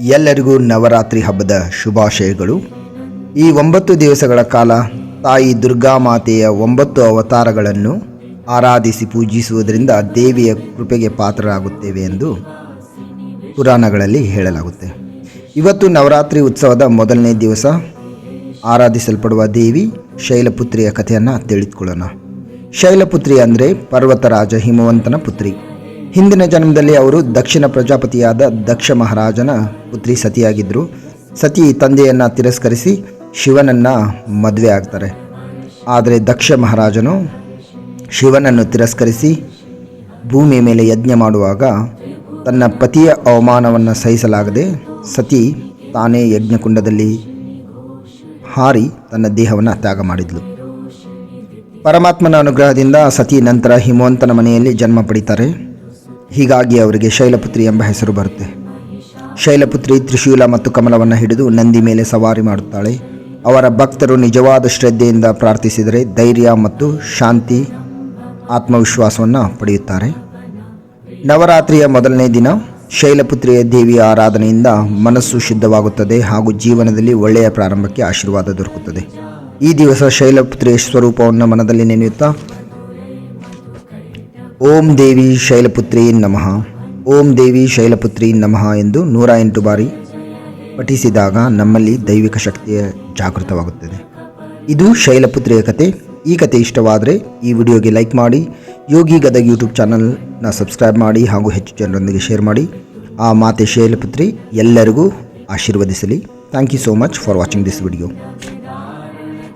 ಎಲ್ಲರಿಗೂ ನವರಾತ್ರಿ ಹಬ್ಬದ ಶುಭಾಶಯಗಳು. ಈ ಒಂಬತ್ತು ದಿವಸಗಳ ಕಾಲ ತಾಯಿ ದುರ್ಗಾ ಮಾತೆಯ ಒಂಬತ್ತು ಅವತಾರಗಳನ್ನು ಆರಾಧಿಸಿ ಪೂಜಿಸುವುದರಿಂದ ದೇವಿಯ ಕೃಪೆಗೆ ಪಾತ್ರರಾಗುತ್ತೇವೆ ಎಂದು ಪುರಾಣಗಳಲ್ಲಿ ಹೇಳಲಾಗುತ್ತೆ. ಇವತ್ತು ನವರಾತ್ರಿ ಉತ್ಸವದ ಮೊದಲನೇ ದಿವಸ ಆರಾಧಿಸಲ್ಪಡುವ ದೇವಿ ಶೈಲಪುತ್ರಿಯ ಕಥೆಯನ್ನು ತಿಳಿದುಕೊಳ್ಳೋಣ. ಶೈಲಪುತ್ರಿ ಅಂದರೆ ಪರ್ವತರಾಜ ಹಿಮವಂತನ ಪುತ್ರಿ. ಹಿಂದಿನ ಜನ್ಮದಲ್ಲಿ ಅವರು ದಕ್ಷಿಣ ಪ್ರಜಾಪತಿಯಾದ ದಕ್ಷ ಮಹಾರಾಜನ ಪುತ್ರಿ ಸತಿಯಾಗಿದ್ದರು. ಸತಿ ತಂದೆಯನ್ನು ತಿರಸ್ಕರಿಸಿ ಶಿವನನ್ನು ಮದುವೆ ಆಗ್ತಾರೆ. ಆದರೆ ದಕ್ಷ ಮಹಾರಾಜನು ಶಿವನನ್ನು ತಿರಸ್ಕರಿಸಿ ಭೂಮಿಯ ಮೇಲೆ ಯಜ್ಞ ಮಾಡುವಾಗ ತನ್ನ ಪತಿಯ ಅವಮಾನವನ್ನು ಸಹಿಸಲಾಗದೆ ಸತಿ ತಾನೇ ಯಜ್ಞಕುಂಡದಲ್ಲಿ ಹಾರಿ ತನ್ನ ದೇಹವನ್ನು ತ್ಯಾಗ ಮಾಡಿದ್ಲು. ಪರಮಾತ್ಮನ ಅನುಗ್ರಹದಿಂದ ಸತಿ ನಂತರ ಹಿಮವಂತನ ಮನೆಯಲ್ಲಿ ಜನ್ಮ ಪಡಿತಾರೆ. ಹೀಗಾಗಿ ಅವರಿಗೆ ಶೈಲಪುತ್ರಿ ಎಂಬ ಹೆಸರು ಬರುತ್ತೆ. ಶೈಲಪುತ್ರಿ ತ್ರಿಶೂಲ ಮತ್ತು ಕಮಲವನ್ನು ಹಿಡಿದು ನಂದಿ ಮೇಲೆ ಸವಾರಿ ಮಾಡುತ್ತಾಳೆ. ಅವರ ಭಕ್ತರು ನಿಜವಾದ ಶ್ರದ್ಧೆಯಿಂದ ಪ್ರಾರ್ಥಿಸಿದರೆ ಧೈರ್ಯ ಮತ್ತು ಶಾಂತಿ, ಆತ್ಮವಿಶ್ವಾಸವನ್ನು ಪಡೆಯುತ್ತಾರೆ. ನವರಾತ್ರಿಯ ಮೊದಲನೇ ದಿನ ಶೈಲಪುತ್ರಿಯ ದೇವಿಯ ಆರಾಧನೆಯಿಂದ ಮನಸ್ಸು ಶುದ್ಧವಾಗುತ್ತದೆ ಹಾಗೂ ಜೀವನದಲ್ಲಿ ಒಳ್ಳೆಯ ಪ್ರಾರಂಭಕ್ಕೆ ಆಶೀರ್ವಾದ ದೊರಕುತ್ತದೆ. ಈ ದಿವಸ ಶೈಲಪುತ್ರಿಯ ಸ್ವರೂಪವನ್ನು ಮನದಲ್ಲಿ ನೆನೆಯುತ್ತಾ ಓಂ ದೇವಿ ಶೈಲಪುತ್ರಿ ನಮಃ. ಓಂ ದೇವಿ ಶೈಲಪುತ್ರಿ ನಮಃ ಎಂದು ನೂರ ಎಂಟು ಬಾರಿ ಪಠಿಸಿದಾಗ ನಮ್ಮಲ್ಲಿ ದೈವಿಕ ಶಕ್ತಿಯ ಜಾಗೃತವಾಗುತ್ತದೆ. ಇದು ಶೈಲಪುತ್ರಿಯ ಕತೆ. ಈ ಕತೆ ಇಷ್ಟವಾದರೆ ಈ ವಿಡಿಯೋಗೆ ಲೈಕ್ ಮಾಡಿ, ಯೋಗಿ ಗದಗ್ ಯೂಟ್ಯೂಬ್ ಚಾನಲ್ನ ಸಬ್ಸ್ಕ್ರೈಬ್ ಮಾಡಿ ಹಾಗೂ ಹೆಚ್ಚು ಜನರೊಂದಿಗೆ ಶೇರ್ ಮಾಡಿ. ಆ ಮಾತೆ ಶೈಲಪುತ್ರಿ ಎಲ್ಲರಿಗೂ ಆಶೀರ್ವದಿಸಲಿ. Thank you so much for watching this video.